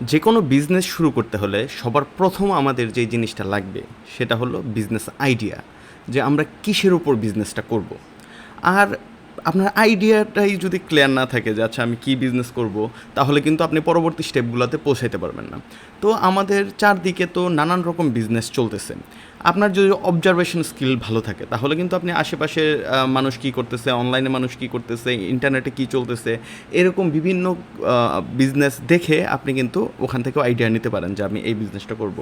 যে কোনো বিজনেস শুরু করতে হলে সবার প্রথম আমাদের যে জিনিসটা লাগবে, সেটা হলো বিজনেস আইডিয়া যে আমরা কিসের উপর বিজনেসটা করব। আর আপনার আইডিয়াটাই যদি ক্লিয়ার না থাকে যে আচ্ছা আমি কী বিজনেস করব, তাহলে কিন্তু আপনি পরবর্তী স্টেপগুলোতে পৌঁছাইতে পারবেন না তো আমাদের চারদিকে তো নানান রকম বিজনেস চলতেছে আপনার যদি অবজারভেশন স্কিল ভালো থাকে, তাহলে কিন্তু আপনি আশেপাশে মানুষ কী করতেছে অনলাইনে মানুষ কী করতেছে ইন্টারনেটে কী চলতেছে, এরকম বিভিন্ন বিজনেস দেখে আপনি কিন্তু ওখান থেকেও আইডিয়া নিতে পারেন যে আমি এই বিজনেসটা করব।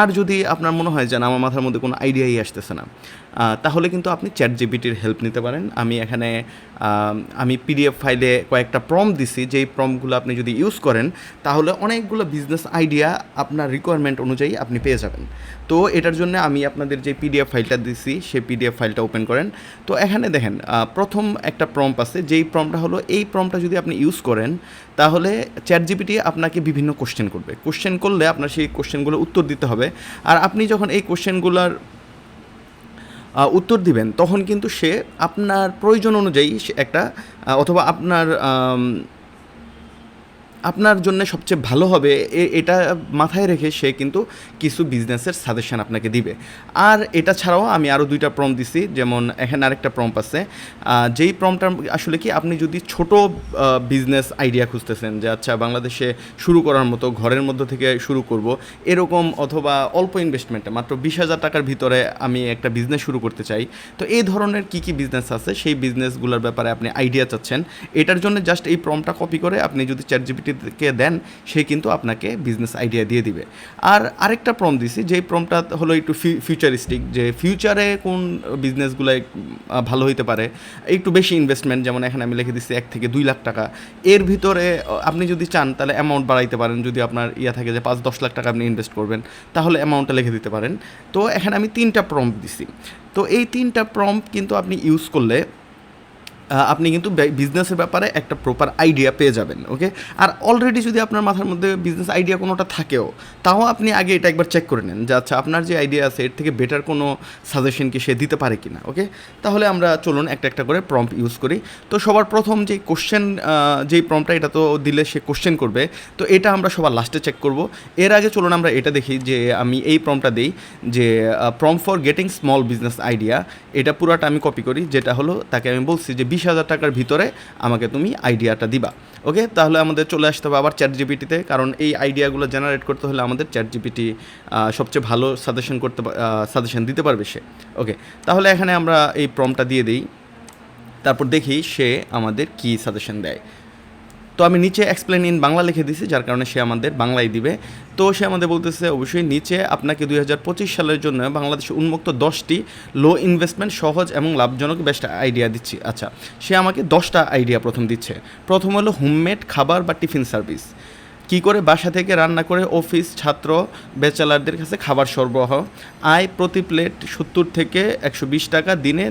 আর যদি আপনার মনে হয় যে আমার মাথার মধ্যে কোনো আইডিয়াই আসতেছে না তাহলে কিন্তু আপনি চ্যাট জিবিটির হেল্প নিতে পারেন। আমি এখানে আমি পিডিএফ ফাইলে কয়েকটা প্রম দিছি, যেই প্রমগুলো আপনি যদি ইউজ করেন, তাহলে অনেকগুলো বিজনেস আইডিয়া আপনার রিকোয়ারমেন্ট অনুযায়ী আপনি পেয়ে যাবেন। তো এটার জন্য আমি আপনাদের যে পিডিএফ ফাইলটা দিছি, সেই পিডিএফ ফাইলটা ওপেন করেন। তো এখানে দেখেন প্রথম একটা প্রম্প আছে, যেই প্রমটা হলো, এই প্রমটা যদি আপনি ইউজ করেন, তাহলে চ্যাট জিপিটি আপনাকে বিভিন্ন কোশ্চেন করবে। কোশ্চেন করলে আপনার সেই কোশ্চেনগুলো উত্তর দিতে হবে। আর আপনি যখন এই কোশ্চেনগুলোর উত্তর দিবেন, তখন কিন্তু সে আপনার প্রয়োজন অনুযায়ী একটা অথবা আপনার আপনার জন্য সবচেয়ে ভালো হবে এটা মাথায় রেখে সে কিন্তু কিছু বিজনেসের সাজেশন আপনাকে দিবে। আর এটা ছাড়াও আমি আরও দুইটা প্রম দিছি, যেমন এখানে আরেকটা প্রম্প আছে। যেই প্রমটা আসলে কি, আপনি যদি ছোট বিজনেস আইডিয়া খুঁজতেছেন যে আচ্ছা বাংলাদেশে শুরু করার মতো, ঘরের মধ্যে থেকে শুরু করব, এরকম অথবা অল্প ইনভেস্টমেন্টে মাত্র বিশ হাজার টাকার ভিতরে আমি একটা বিজনেস শুরু করতে চাই, তো এই ধরনের কি কি বিজনেস আছে? সেই বিজনেসগুলোর ব্যাপারে আপনি আইডিয়া চাচ্ছেন। এটার জন্য জাস্ট এই প্রমটা কপি করে আপনি যদি চ্যাট জিপিটিকে দেন, সে কিন্তু আপনাকে বিজনেস আইডিয়া দিয়ে দিবে। আর আরেকটা প্রম দিছি, যেই প্রমটা হলো একটু ফিউচারিস্টিক যে ফিউচারে কোন বিজনেসগুলো ভালো হইতে পারে, একটু বেশি ইনভেস্টমেন্ট যেমন এখানে আমি লিখে দিচ্ছি এক থেকে দুই লাখ টাকা। এর ভিতরে আপনি যদি চান, তাহলে অ্যামাউন্ট বাড়াইতে পারেন, যদি আপনার ইয়া থাকে যে পাঁচ দশ লাখ টাকা আপনি ইনভেস্ট করবেন, তাহলে অ্যামাউন্টটা লিখে দিতে পারেন। তো এখানে আমি তিনটা প্রম্পট দিছি। তো এই তিনটা প্রম্পট কিন্তু আপনি ইউজ করলে আপনি কিন্তু বিজনেসের ব্যাপারে একটা প্রপার আইডিয়া পেয়ে যাবেন ওকে আর অলরেডি যদি আপনার মাথার মধ্যে বিজনেস আইডিয়া কোনোটা থাকেও, তাও আপনি আগে এটা একবার চেক করে নেন যে আচ্ছা আপনার যে আইডিয়া আছে, এর থেকে বেটার কোনো সাজেশন কি সে দিতে পারে কি না ওকে তাহলে আমরা চলুন একটা একটা করে প্রম্প ইউজ করি। তো সবার প্রথম যে কোশ্চেন যেই প্রম্পটা এটা তো দিলে সে কোশ্চেন করবে। তো এটা আমরা সবার লাস্টে চেক করব। এর আগে চলুন আমরা এটা দেখি যে, আমি এই প্রম্পটা দিই যে prompt for getting small business idea এটা পুরাটা আমি কপি করি, যেটা হলো, তাকে আমি বলছি যে বিশ হাজার টাকার ভিতরে আমাকে তুমি আইডিয়াটা দিবা। ওকে? তাহলে আমাদের চলে আসতে হবে আবার চ্যাট জিপিটিতে কারণ এই আইডিয়াগুলো জেনারেট করতে হলে আমাদের চ্যাট জিপিটি সবচেয়ে ভালো সাজেশন করতে সাজেশন দিতে পারবে সে। ওকে? তাহলে এখানে আমরা এই প্রমটা দিয়ে দিই। তারপর দেখি সে আমাদের কী সাজেশন দেয়। তো আমি নিচে এক্সপ্লেন ইন বাংলা লিখে দিছি, যার কারণে সে আমাদের বাংলায় দিবে। তো সে আমাদের বলতেছে, অবশ্যই নিচে আপনাকে দুই হাজার পঁচিশ সালের জন্য বাংলাদেশে উন্মুক্ত দশটি লো ইনভেস্টমেন্ট সহজ এবং লাভজনক বেস্ট আইডিয়া দিচ্ছি। আচ্ছা সে আমাকে দশটা আইডিয়া প্রথম দিচ্ছে। প্রথম হলো হোমমেড খাবার বা টিফিন সার্ভিস কি করে বাসা থেকে রান্না করে অফিস ছাত্র ব্যাচেলারদের কাছে খাবার সরবরাহ? আয় প্রতি প্লেট সত্তর থেকে একশো বিশ টাকা, দিনে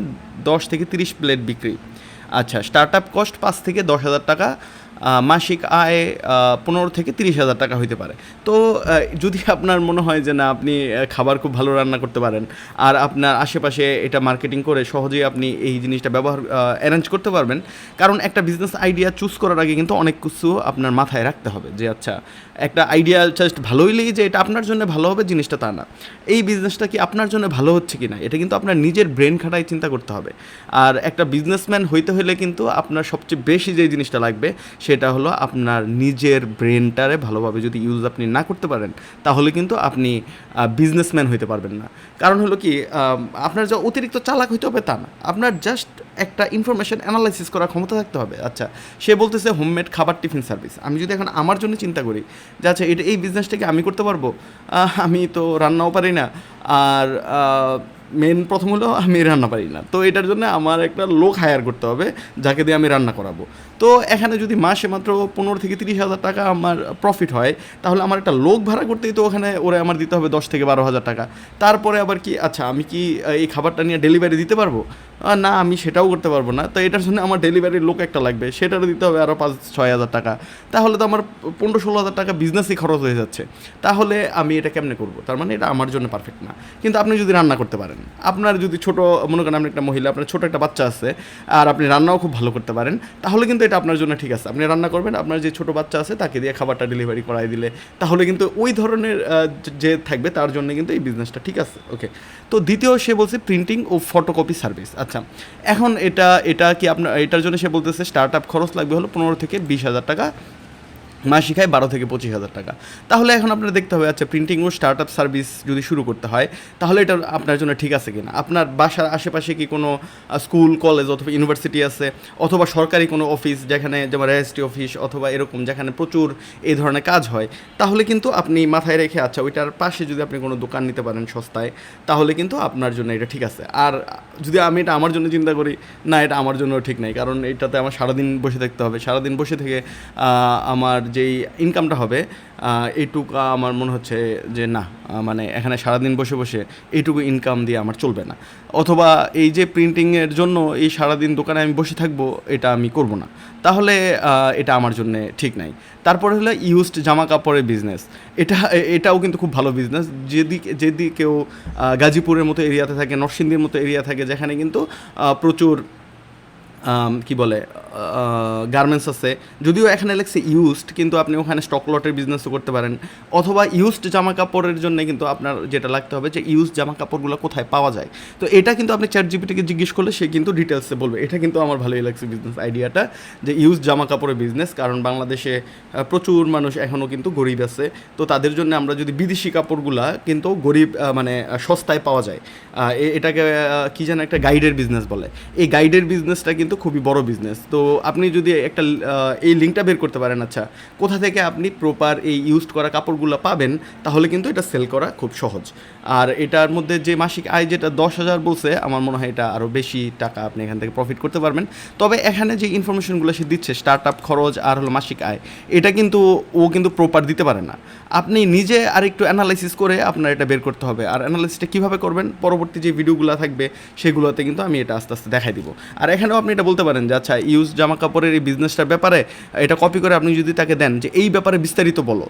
দশ থেকে তিরিশ প্লেট বিক্রি। আচ্ছা স্টার্ট আপ কস্ট পাঁচ থেকে দশ হাজার টাকা মাসিক আয় পনেরো থেকে তিরিশ হাজার টাকা হইতে পারে। তো যদি আপনার মনে হয় যে না, আপনি খাবার খুব ভালো রান্না করতে পারেন, আর আপনার আশেপাশে এটা মার্কেটিং করে সহজেই আপনি এই জিনিসটা ব্যবহার অ্যারেঞ্জ করতে পারবেন, কারণ একটা বিজনেস আইডিয়া চুজ করার আগে কিন্তু অনেক কিছু আপনার মাথায় রাখতে হবে যে আচ্ছা একটা আইডিয়া জাস্ট ভালো হইলেই যে এটা আপনার জন্য ভালো হবে জিনিসটা তা না। এই বিজনেসটা কি আপনার জন্য ভালো হচ্ছে কি না এটা কিন্তু আপনার নিজের ব্রেন খাটাই চিন্তা করতে হবে। আর একটা বিজনেসম্যান হইতে হলে কিন্তু আপনার সবচেয়ে বেশি যে জিনিসটা লাগবে সেটা হলো আপনার নিজের ব্রেনটারে ভালোভাবে যদি ইউজ আপনি না করতে পারেন, তাহলে কিন্তু আপনি বিজনেসম্যান হইতে পারবেন না। কারণ হলো কি আপনার যা অতিরিক্ত চালাক হইতে হবে তা না। আপনার জাস্ট একটা ইনফরমেশন অ্যানালাইসিস করার ক্ষমতা থাকতে হবে। আচ্ছা সে বলতেছে হোমমেড খাবার টিফিন সার্ভিস আমি যদি এখন আমার জন্য চিন্তা করি যে আচ্ছা এটা এই বিজনেসটাকে আমি করতে পারব? আমি তো রান্নাও পারি না। আর মেন প্রথম হলো আমি রান্না পারি না। তো এটার জন্য আমার একটা লোক হায়ার করতে হবে, যাকে দিয়ে আমি রান্না করাবো। তো এখানে যদি মাসে মাত্র পনেরো থেকে তিরিশ হাজার টাকা আমার প্রফিট হয়, তাহলে আমার একটা লোক ভাড়া করতেই তো ওখানে ওরা আমার দিতে হবে দশ থেকে বারো হাজার টাকা। তারপরে আবার কি আচ্ছা আমি কি এই খাবারটা নিয়ে ডেলিভারি দিতে পারব? না, আমি সেটাও করতে পারব না। তো এটার জন্য আমার ডেলিভারির লোক একটা লাগবে, সেটারও দিতে হবে আরও পাঁচ, ছয় হাজার টাকা। তাহলে তো আমার পনেরো ষোলো হাজার টাকা বিজনেসই খরচ হয়ে যাচ্ছে। তাহলে আমি এটা কেমনে করব? তার মানে এটা আমার জন্য পারফেক্ট না। কিন্তু আপনি যদি রান্না করতে পারেন, আপনার যদি ছোট, মনে করেন আপনি একটা মহিলা, আপনার ছোট একটা বাচ্চা আছে, আর আপনি রান্নাও খুব ভালো করতে পারেন, তাহলে কিন্তু এটা আপনার জন্য ঠিক আছে। আপনি রান্না করবেন, আপনার যে ছোটো বাচ্চা আছে তাকে দিয়ে খাবারটা ডেলিভারি করাই দিলে। তাহলে কিন্তু ওই ধরনের যে থাকবে তার জন্য কিন্তু এই বিজনেসটা ঠিক আছে। ওকে তো দ্বিতীয় সে বলছে প্রিন্টিং ও ফটোকপি সার্ভিস আচ্ছা এখন এটা এটা কি আপনার, এটার জন্য সে বলতেছে স্টার্ট আপ খরচ লাগবে হলো পনেরো থেকে বিশ হাজার টাকা। মাসিক আয় বারো থেকে পঁচিশ হাজার টাকা। তাহলে এখন আপনার দেখতে হবে আচ্ছা প্রিন্টিং ও স্টার্ট আপ সার্ভিস যদি শুরু করতে হয়, তাহলে এটা আপনার জন্য ঠিক আছে কিনা? আপনার বাসার আশেপাশে কি কোনো স্কুল কলেজ অথবা ইউনিভার্সিটি আছে, অথবা সরকারি কোনো অফিস যেখানে যেমন রেজিস্ট্রি অফিস অথবা এরকম যেখানে প্রচুর এই ধরনের কাজ হয়, তাহলে কিন্তু আপনি মাথায় রেখে আচ্ছা ওইটার পাশে যদি আপনি কোনো দোকান নিতে পারেন সস্তায়, তাহলে কিন্তু আপনার জন্য এটা ঠিক আছে। আর যদি আমি এটা আমার জন্য চিন্তা করি, না, এটা আমার জন্য ঠিক নাই, কারণ এটাতে আমার সারাদিন বসে থাকতে হবে। সারাদিন বসে থেকে আমার যেই ইনকামটা হবে এইটুকু আমার মনে হচ্ছে যে না মানে এখানে সারাদিন বসে বসে এইটুকু ইনকাম দিয়ে আমার চলবে না। অথবা এই যে প্রিন্টিংয়ের জন্য এই সারাদিন দোকানে আমি বসে থাকব, এটা আমি করব না। তাহলে এটা আমার জন্য ঠিক নাই। তারপরে হলো ইউজড জামা কাপড়ের বিজনেস এটা, এটাও কিন্তু খুব ভালো বিজনেস যদি যদি কেউ গাজীপুরের মতো এরিয়াতে থাকে, নরসিংদীর মতো এরিয়া থাকে, যেখানে কিন্তু প্রচুর কি বলে গার্মেন্টস আছে। যদিও এখানে লেগছে ইউজড কিন্তু আপনি ওখানে স্টক লটের বিজনেসও করতে পারেন। অথবা ইউজড জামা কাপড়ের জন্য কিন্তু আপনার যেটা লাগতে হবে যে ইউজ জামা কাপড়গুলো কোথায় পাওয়া যায়। তো এটা কিন্তু আপনি চ্যাট জিপিটিকে জিজ্ঞেস করলে সে কিন্তু ডিটেলসে বলবে। এটা কিন্তু আমার ভালোই লাগছে বিজনেস আইডিয়াটা যে ইউজ জামা কাপড়ের বিজনেস কারণ বাংলাদেশে প্রচুর মানুষ এখনও কিন্তু গরিব আছে। তো তাদের জন্য আমরা যদি বিদেশি কাপড়গুলা কিন্তু গরিব মানে সস্তায় পাওয়া যায়। এটাকে কী যেন একটা গাইডের বিজনেস বলে। এই গাইডের বিজনেসটা কিন্তু খুবই বড় বিজনেস তো আপনি যদি একটা এই লিঙ্কটা বের করতে পারেন আচ্ছা কোথা থেকে আপনি প্রপার এই ইউজড করা কাপড়গুলো পাবেন, তাহলে কিন্তু এটা সেল করা খুব সহজ। আর এটার মধ্যে যে মাসিক আয় যেটা দশ হাজার বলছে, আমার মনে হয় এটা আরও বেশি টাকা আপনি এখান থেকে প্রফিট করতে পারবেন। তবে এখানে যে ইনফরমেশনগুলো সে দিচ্ছে স্টার্ট আপ খরচ আর হলো মাসিক আয়, এটা কিন্তু ও কিন্তু প্রপার দিতে পারে না। আপনি নিজে আর একটু অ্যানালাইসিস করে আপনার এটা বের করতে হবে। আর অ্যানালাইসিসটা কীভাবে করবেন, পরবর্তী যে ভিডিওগুলো থাকবে, সেগুলোতে কিন্তু আমি এটা আস্তে আস্তে দেখাই দিব। আর এখানেও আপনি এটা বলতে পারেন যে আচ্ছা ইউজ জামা কাপড়ের এই বিজনেসটার ব্যাপারে, এটা কপি করে আপনি যদি তাকে দেন, যে এই ব্যাপারে বিস্তারিত বলো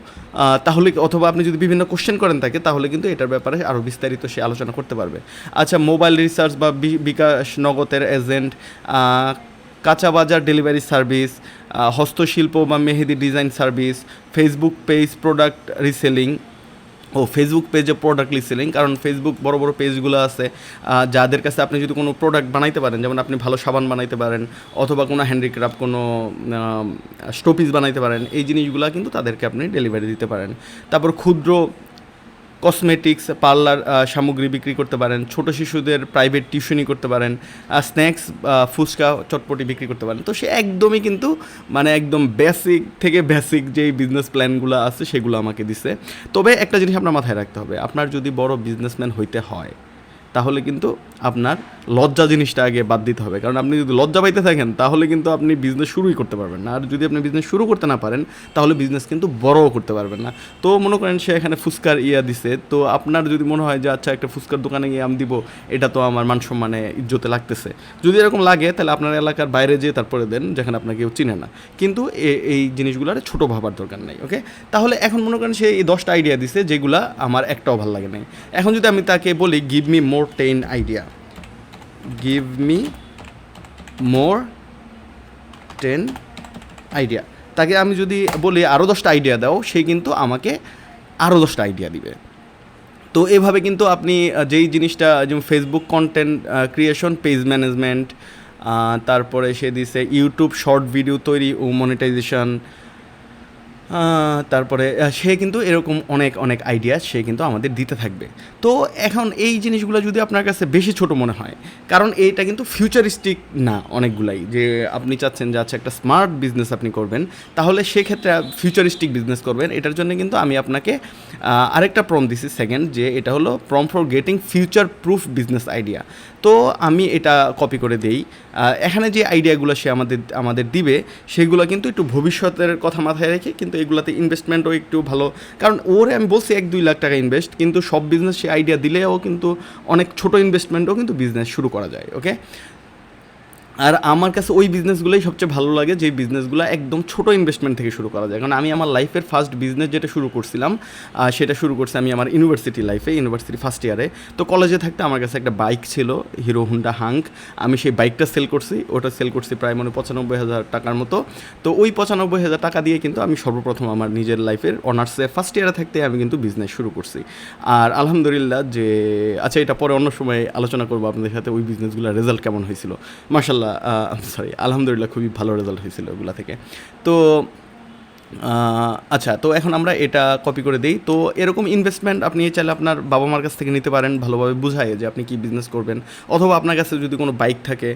তাহলে অথবা আপনি যদি বিভিন্ন কোশ্চেন করেন তাকে, তাহলে কিন্তু এটার ব্যাপারে আরও বিস্তারিত সে আলোচনা করতে পারবে। আচ্ছা মোবাইল রিসার্চ বি- বিকাশ নগদের এজেন্ট কাঁচা বাজার ডেলিভারি সার্ভিস হস্তশিল্প বা mehndi design service Facebook page product reselling ও ফেসবুক পেজে প্রোডাক্ট সেলিং কারণ ফেসবুক বড় বড় পেজগুলো আছে যাদের কাছে আপনি যদি কোনো প্রোডাক্ট বানাইতে পারেন, যেমন আপনি ভালো সাবান বানাইতে পারেন, অথবা কোনো হ্যান্ডিক্রাফট কোনো স্টোপিস বানাইতে পারেন, এই জিনিসগুলো কিন্তু তাদেরকে আপনি ডেলিভারি দিতে পারেন। তারপর ক্ষুদ্র কসমেটিক্স পার্লার সামগ্রী বিক্রি করতে পারেন, ছোট শিশুদের প্রাইভেট টিউশনই করতে পারেন স্ন্যাক্স ফুচকা, চটপটি বিক্রি করতে পারেন। তো সে একদমই কিন্তু মানে একদম বেসিক থেকে বেসিক যেই বিজনেস প্ল্যানগুলো আছে, সেগুলো আমাকে দিছে। তবে একটা জিনিস আপনার মাথায় রাখতে হবে, আপনার যদি বড় বিজনেসম্যান হইতে হয় তাহলে কিন্তু আপনার লজ্জা জিনিসটা আগে বাদ দিতে হবে। কারণ আপনি যদি লজ্জা পাইতে থাকেন, তাহলে কিন্তু আপনি বিজনেস শুরুই করতে পারবেন না। আর যদি আপনি বিজনেস শুরু করতে না পারেন, তাহলে বিজনেস কিন্তু বড়ও করতে পারবেন না। তো মনে করেন সে এখানে ফুচকার ইয়া দিছে, তো আপনার যদি মনে হয় যে আচ্ছা একটা ফুচকার দোকানে গিয়ে আমি দিব, এটা তো আমার মান সম্মানে ইজ্জতে লাগতেছে। যদি এরকম লাগে, তাহলে আপনার এলাকার বাইরে যেয়ে তারপরে দেন, যেখানে আপনাকে কেউ চিনে না। কিন্তু এই জিনিসগুলো আর ছোটো ভাবার দরকার নেই ওকে তাহলে এখন মনে করেন সে এই দশটা আইডিয়া দিছে, যেগুলা আমার একটাও ভালো লাগে নাই। এখন যদি আমি তাকে বলি give me more ten idea give me more ten idea তাকে আমি যদি বলি আরও দশটা আইডিয়া দাও, সে কিন্তু আমাকে আরও দশটা আইডিয়া দিবে। তো এভাবে কিন্তু আপনি যেই জিনিসটা, যেমন Facebook content creation page management তারপরে সে দিছে ইউটিউব শর্ট ভিডিও তৈরি ও মনিটাইজেশন তারপরে সে কিন্তু এরকম অনেক অনেক আইডিয়া সে কিন্তু আমাদের দিতে থাকবে। তো এখন এই জিনিসগুলো যদি আপনার কাছে বেশি ছোট মনে হয়, কারণ এইটা কিন্তু ফিউচারিস্টিক না অনেকগুলাই। যে আপনি চাচ্ছেন যে আচ্ছা একটা স্মার্ট বিজনেস আপনি করবেন, তাহলে সেক্ষেত্রে ফিউচারিস্টিক বিজনেস করবেন। এটার জন্য কিন্তু আমি আপনাকে আরেকটা প্রম দিছি। সেকেন্ড যে এটা হলো prompt for getting future proof business idea তো আমি এটা কপি করে দেই। এখানে যে আইডিয়াগুলো সে আমাদের আমাদের দিবে, সেগুলো কিন্তু একটু ভবিষ্যতের কথা মাথায় রেখে কিন্তু এগুলোতে ইনভেস্টমেন্টও একটু ভালো। কারণ ওর আমি বলছি এক দুই লাখ টাকা ইনভেস্ট কিন্তু সব বিজনেস সে আইডিয়া দিলেও কিন্তু অনেক ছোট ইনভেস্টমেন্টও কিন্তু বিজনেস শুরু করা যায় ওকে আর আমার কাছে ওই বিজনেসগুলোই সবচেয়ে ভালো লাগে, যে বিজনেসগুলো একদম ছোট ইনভেস্টমেন্ট থেকে শুরু করা যায়। কারণ আমি আমার লাইফের ফার্স্ট বিজনেস যেটা শুরু করছিলাম সেটা শুরু করছি আমি আমার ইউনিভার্সিটি লাইফে ইউনিভার্সিটি ফার্স্ট ইয়ারে তো কলেজে থাকতে আমার কাছে একটা বাইক ছিল হিরো হুন্ডা হাঙ্ক আমি সেই বাইকটা সেল করছি, ওটা সেল করছি প্রায় মানে পঁচানব্বই হাজার টাকার মতো। তো ওই পঁচানব্বই হাজার টাকা দিয়ে কিন্তু আমি সর্বপ্রথম আমার নিজের লাইফের অনার্সে ফার্স্ট ইয়ারে থাকতে আমি কিন্তু বিজনেস শুরু করছি। আর আলহামদুলিল্লাহ যে আচ্ছা এটা পরে অন্য সময় আলোচনা করব আপনাদের সাথে, ওই বিজনেসগুলোর রেজাল্ট কেমন হয়েছিল। মার্শাল্লাহ সরি আলহামদুলিল্লাহ খুবই ভালো রেজাল্ট হয়েছিল ওগুলো থেকে। তো আচ্ছা তো এখন আমরা এটা কপি করে দিই। তো এরকম ইনভেস্টমেন্ট আপনি চাইলে আপনার বাবা মার কাছ থেকে নিতে পারেন, ভালোভাবে বুঝায় যে আপনি কি বিজনেস করবেন। অথবা আপনার কাছে যদি কোনো বাইক থাকে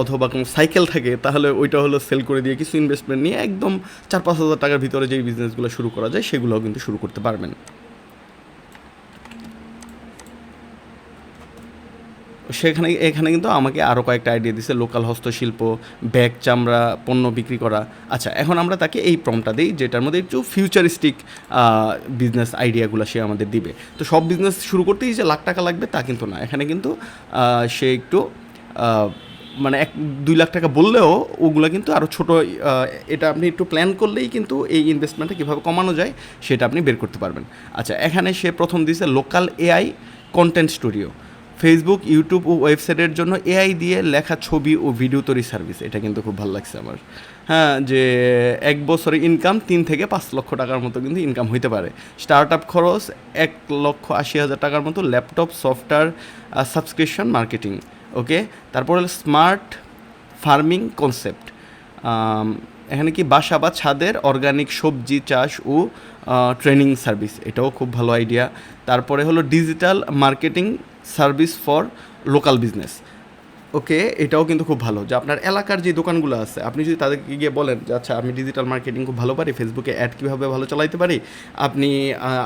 অথবা কোনো সাইকেল থাকে, তাহলে ওইটা হলো সেল করে দিয়ে কিছু ইনভেস্টমেন্ট নিয়ে একদম চার পাঁচ হাজার টাকার ভিতরে যেই বিজনেসগুলো শুরু করা যায়, সেগুলোও কিন্তু শুরু করতে পারবেন। সেখানে, এখানে কিন্তু আমাকে আরও কয়েকটা আইডিয়া দিছে লোকাল হস্তশিল্প, ব্যাগ, চামড়া, পণ্য বিক্রি করা। আচ্ছা এখন আমরা তাকে এই প্রমটা দিই, যেটার মধ্যে একটু ফিউচারিস্টিক বিজনেস আইডিয়াগুলো সে আমাদের দিবে। তো সব বিজনেস শুরু করতেই যে লাখ টাকা লাগবে তা কিন্তু না। এখানে কিন্তু সে একটু মানে এক, দুই লাখ টাকা বললেও ওগুলো কিন্তু আরও ছোটো এটা আপনি একটু প্ল্যান করলেই কিন্তু এই ইনভেস্টমেন্টটা কীভাবে কমানো যায় সেটা আপনি বের করতে পারবেন। আচ্ছা এখানে সে প্রথম দিয়েছে local AI content studio Facebook YouTube ও ওয়েবসাইটের জন্য এআই দিয়ে লেখা ছবি ও ভিডিও তৈরি সার্ভিস এটা কিন্তু খুব ভালো লাগছে আমার। হ্যাঁ যে এক বছরে ইনকাম তিন থেকে পাঁচ লক্ষ টাকার মতো কিন্তু ইনকাম হইতে পারে। স্টার্ট আপ খরচ এক লক্ষ আশি হাজার টাকার মতো laptop software subscription marketing okay তারপর হলো স্মার্ট ফার্মিং কনসেপ্ট এখানে কি বাসা বা ছাদের অর্গানিক সবজি চাষ ও ট্রেনিং সার্ভিস এটাও খুব ভালো আইডিয়া তারপরে হলো digital marketing service for local business. Okay, এটাও কিন্তু খুব ভালো যে আপনার এলাকার যে দোকানগুলো আছে, আপনি যদি তাদেরকে গিয়ে বলেন যে আচ্ছা আমি ডিজিটাল মার্কেটিং খুব ভালো পারি ফেসবুকে অ্যাড কীভাবে ভালো চালাইতে পারি? আপনি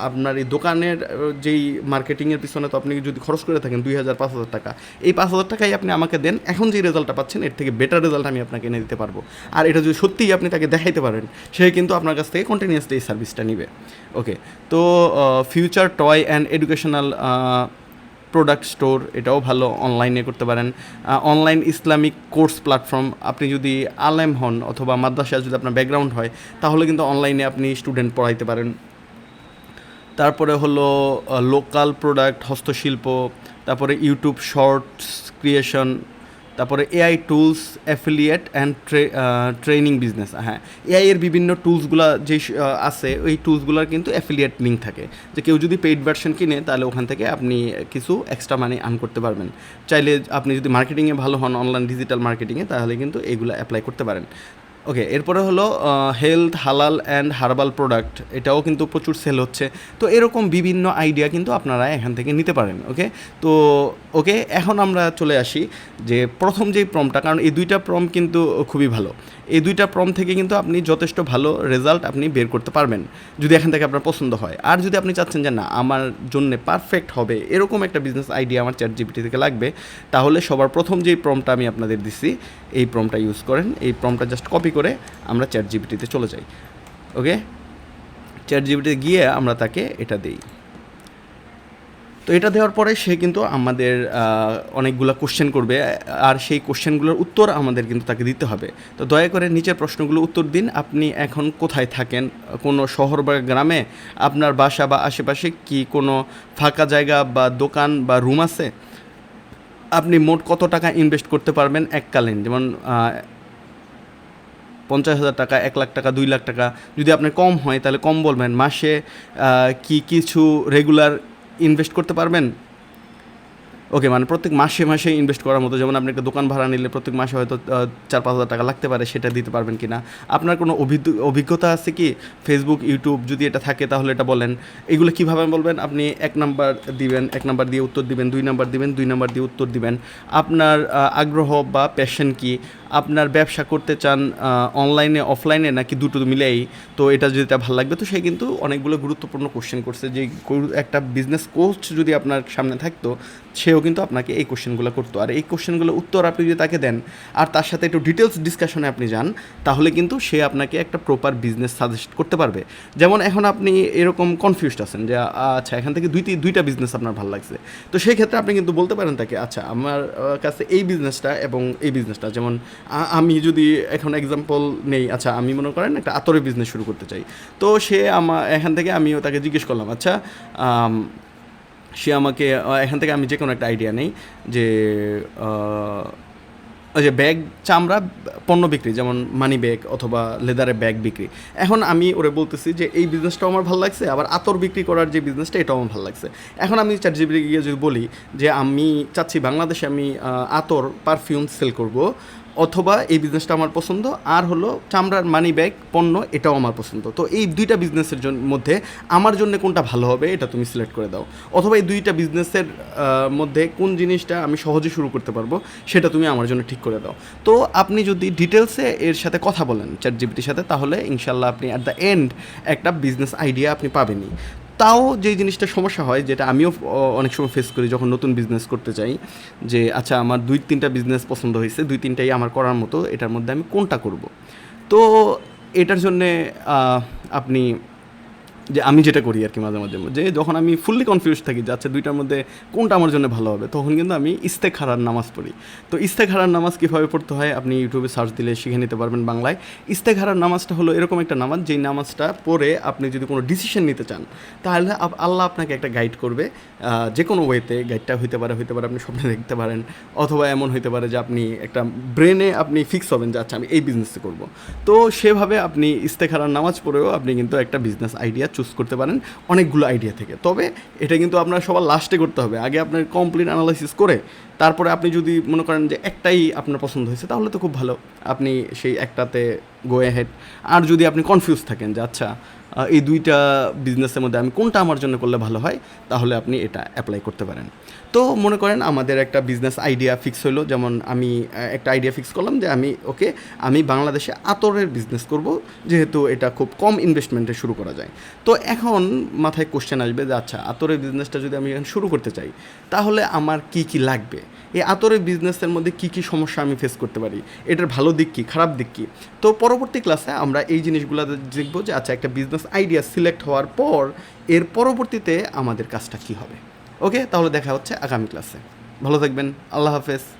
আপনার এই দোকানের যেই মার্কেটিংয়ের পিছনে তো আপনি যদি খরচ করে থাকেন দুই হাজার, পাঁচ হাজার টাকা, এই পাঁচ হাজার টাকাই আপনি আমাকে দেন, এখন যে রেজাল্টটা পাচ্ছেন, এর থেকে বেটার রেজাল্ট আমি আপনাকে এনে দিতে পারব। আর এটা যদি সত্যিই আপনি তাকে দেখাইতে পারেন, সে কিন্তু আপনার কাছ থেকে কন্টিনিউয়াসলি এই সার্ভিসটা নিবে। ওকে, তো future toy and educational product store এটাও ভালো অনলাইনে করতে পারেন। অনলাইন ইসলামিক কোর্স প্ল্যাটফর্ম আপনি যদি আলেম হন অথবা মাদ্রাসা যদি আপনার ব্যাকগ্রাউন্ড হয়, তাহলে কিন্তু অনলাইনে আপনি স্টুডেন্ট পড়াইতে পারেন। তারপরে হলো লোকাল প্রোডাক্ট হস্তশিল্প, তারপরে ইউটিউব শর্টস ক্রিয়েশন তারপরে AI tools affiliate and training business হ্যাঁ। এআই এর বিভিন্ন টুলসগুলো যে আছে, ওই টুলসগুলোর কিন্তু অ্যাফিলিয়েট লিঙ্ক থাকে। যে কেউ যদি পেইড ভার্সন কিনে, তাহলে ওখান থেকে আপনি কিছু এক্সট্রা মানি আর্ন করতে পারবেন। চাইলে আপনি যদি মার্কেটিংয়ে ভালো হন অনলাইন ডিজিটাল মার্কেটিংয়ে তাহলে কিন্তু এগুলো অ্যাপ্লাই করতে পারেন। ওকে এরপরে হলো হেলথ হালাল অ্যান্ড হার্বাল প্রোডাক্ট এটাও কিন্তু প্রচুর সেল হচ্ছে। তো এরকম বিভিন্ন আইডিয়া কিন্তু আপনারা এখান থেকে নিতে পারেন ওকে তো ওকে এখন আমরা চলে আসি যে প্রথম যেই প্রমটা কারণ এই দুইটা প্রম কিন্তু খুবই ভালো। এই দুইটা প্রম থেকে কিন্তু আপনি যথেষ্ট ভালো রেজাল্ট আপনি বের করতে পারবেন, যদি এখান থেকে আপনার পছন্দ হয়। আর যদি আপনি চাচ্ছেন যে না, আমার জন্য পারফেক্ট হবে, এরকম একটা বিজনেস আইডিয়া আমার চ্যাট জিপিটি থেকে লাগবে, তাহলে সবার প্রথম যেই প্রমটা আমি আপনাদের দিচ্ছি এই প্রমটা ইউজ করেন, এই প্রমটা জাস্ট কপি করে আমরা চ্যাট জিপিটিতে চলে যাই। ওকে চ্যাট জিপিটিতে গিয়ে আমরা তাকে এটা দিই। তো এটা দেওয়ার পরে সে কিন্তু আমাদের অনেকগুলো কোশ্চেন করবে, আর সেই কোশ্চেনগুলোর উত্তর আমাদের কিন্তু তাকে দিতে হবে। তো দয়া করে নিচের প্রশ্নগুলো উত্তর দিন, আপনি এখন কোথায় থাকেন? কোনো শহর বা গ্রামে? আপনার বাসা বা আশেপাশে কি কোনো ফাঁকা জায়গা বা দোকান বা রুম আছে? আপনি মোট কত টাকা ইনভেস্ট করতে পারবেন এককালীন? যেমন পঞ্চাশ হাজার টাকা, এক লাখ টাকা, দুই লাখ টাকা। যদি আপনার কম হয়, তাহলে কম বলবেন। মাসে কি কিছু রেগুলার ইনভেস্ট করতে পারবেন? ওকে মানে প্রত্যেক মাসে মাসে ইনভেস্ট করার মতো, যেমন আপনি একটা দোকান ভাড়া নিলে প্রত্যেক মাসে হয়তো চার পাঁচ হাজার টাকা লাগতে পারে, সেটা দিতে পারবেন কি না আপনার কোনো অভিজ্ঞ- অভিজ্ঞতা আছে কি? ফেসবুক ইউটিউব যদি এটা থাকে তাহলে এটা বলেন। এগুলো কীভাবে বলবেন? আপনি এক নাম্বার দিবেন, এক নাম্বার দিয়ে উত্তর দিবেন, দুই নাম্বার দিবেন, দুই নাম্বার দিয়ে উত্তর দিবেন। আপনার আগ্রহ বা প্যাশন কি? আপনার ব্যবসা করতে চান অনলাইনে অফলাইনে নাকি দুটো মিলেই? তো এটা যদি তার ভালো লাগবে, তো সে কিন্তু অনেকগুলো গুরুত্বপূর্ণ কোশ্চেন করছে। যে একটা বিজনেস কোচ যদি আপনার সামনে থাকতো, সেও কিন্তু আপনাকে এই কোশ্চেনগুলো করতো। আর এই কোশ্চেনগুলো উত্তর আপনি যদি তাকে দেন, আর তার সাথে একটু ডিটেলস ডিসকাশনে আপনি যান, তাহলে কিন্তু সে আপনাকে একটা প্রপার বিজনেস সাজেস্ট করতে পারবে। যেমন এখন আপনি এরকম কনফিউজড আছেন যে আচ্ছা এখান থেকে দুইটি, দুইটা বিজনেস আপনার ভালো লাগছে। তো সেই ক্ষেত্রে আপনি কিন্তু বলতে পারেন তাকে আচ্ছা আমার কাছে এই বিজনেসটা এবং এই বিজনেসটা যেমন আমি যদি এখন এক্সাম্পল নেই আচ্ছা আমি মনে করেন একটা আতরের বিজনেস শুরু করতে চাই। তো সে আমার এখান থেকে আমিও তাকে জিজ্ঞেস করলাম আচ্ছা সে আমাকে এখান থেকে আমি যে কোনো একটা আইডিয়া নেই যে যে ব্যাগ, চামড়া, পণ্য বিক্রি, যেমন মানি ব্যাগ অথবা লেদারের ব্যাগ বিক্রি। এখন আমি ওরে বলতেছি যে, এই বিজনেসটাও আমার ভালো লাগছে, আবার আতর বিক্রি করার যে বিজনেসটা এটাও আমার ভালো লাগছে। এখন আমি চার জিবি গিয়ে যদি বলি যে, আমি চাচ্ছি বাংলাদেশে আমি আতর পারফিউম সেল করব অথবা এই বিজনেসটা আমার পছন্দ। আর হলো চামড়ার মানি ব্যাগ পণ্য, এটাও আমার পছন্দ। তো এই দুইটা বিজনেসের মধ্যে আমার জন্য কোনটা ভালো হবে এটা তুমি সিলেক্ট করে দাও। অথবা এই দুইটা বিজনেসের মধ্যে কোন জিনিসটা আমি সহজে শুরু করতে পারব সেটা তুমি আমার জন্য ঠিক করে দাও। তো আপনি যদি ডিটেলসে এর সাথে কথা বলেন চ্যাট জিপিটির সাথে, তাহলে ইনশাল্লাহ আপনি অ্যাট দ্য এন্ড একটা বিজনেস আইডিয়া আপনি পাবেনই। তাও যে জিনিসটা সমস্যা হয়, যেটা আমিও অনেক সময় ফেস করি যখন নতুন বিজনেস করতে চাই যে আচ্ছা আমার দুই তিনটা বিজনেস পছন্দ হয়েছে, দুই তিনটাই আমার করার মতো, এটার মধ্যে আমি কোনটা করব? তো এটার জন্যে আপনি যে আমি যেটা করি আর কি মাঝে মাঝে। যে যখন আমি ফুললি কনফিউজ থাকি যে আচ্ছা দুইটার মধ্যে কোনটা আমার জন্য ভালো হবে, তখন কিন্তু আমি ইস্তেখারার নামাজ পড়ি। তো ইস্তেখারার নামাজ কীভাবে পড়তে হয় আপনি ইউটিউবে সার্চ দিলে শিখে নিতে পারবেন বাংলায়। ইস্তেখারার নামাজটা হলো এরকম একটা নামাজ, যেই নামাজটা পড়ে আপনি যদি কোনো ডিসিশন নিতে চান, তাহলে আল্লাহ আপনাকে একটা গাইড করবে। যে কোনো ওয়েতে গাইডটা হইতে পারে হইতে পারে আপনি স্বপ্নে দেখতে পারেন, অথবা এমন হইতে পারে যে আপনি একটা ব্রেনে আপনি ফিক্স হবেন যে আচ্ছা আমি এই বিজনেসে করব। তো সেভাবে আপনি ইস্তেখারার নামাজ পড়েও আপনি কিন্তু একটা বিজনেস আইডিয়া চুজ করতে পারেন অনেকগুলো আইডিয়া থেকে। তবে এটা কিন্তু আপনার সবার লাস্টে করতে হবে। আগে আপনার কমপ্লিট অ্যানালাইসিস করে তারপরে আপনি যদি মনে করেন যে একটাই আপনার পছন্দ হয়েছে, তাহলে তো খুব ভালো। আপনি সেই একটাতে গো হেড আর যদি আপনি কনফিউজ থাকেন যে আচ্ছা এই দুইটা বিজনেসের মধ্যে আমি কোনটা আমার জন্য করলে ভালো হয়, তাহলে আপনি এটা অ্যাপ্লাই করতে পারেন। তো মনে করেন আমাদের একটা বিজনেস আইডিয়া ফিক্স হলো, যেমন আমি একটা আইডিয়া ফিক্স করলাম যে আমি ওকে আমি বাংলাদেশে আতরের বিজনেস করব, যেহেতু এটা খুব কম ইনভেস্টমেন্টে শুরু করা যায়। তো এখন মাথায় কোশ্চেন আসবে যে আচ্ছা আতরের বিজনেসটা যদি আমি এখন শুরু করতে চাই, তাহলে আমার কি কি লাগবে? এই আতরের বিজনেসের মধ্যে কি কি সমস্যা আমি ফেস করতে পারি? এটার ভালো দিক কি, খারাপ দিক কি? তো পরবর্তী ক্লাসে আমরা এই জিনিসগুলো দেখব যে আচ্ছা একটা বিজনেস আইডিয়া সিলেক্ট হওয়ার পর, এর পরবর্তীতে আমাদের কাজটা কি হবে? ওকে তাহলে দেখা হচ্ছে আগামী ক্লাসে। ভালো থাকবেন আল্লাহ হাফেজ।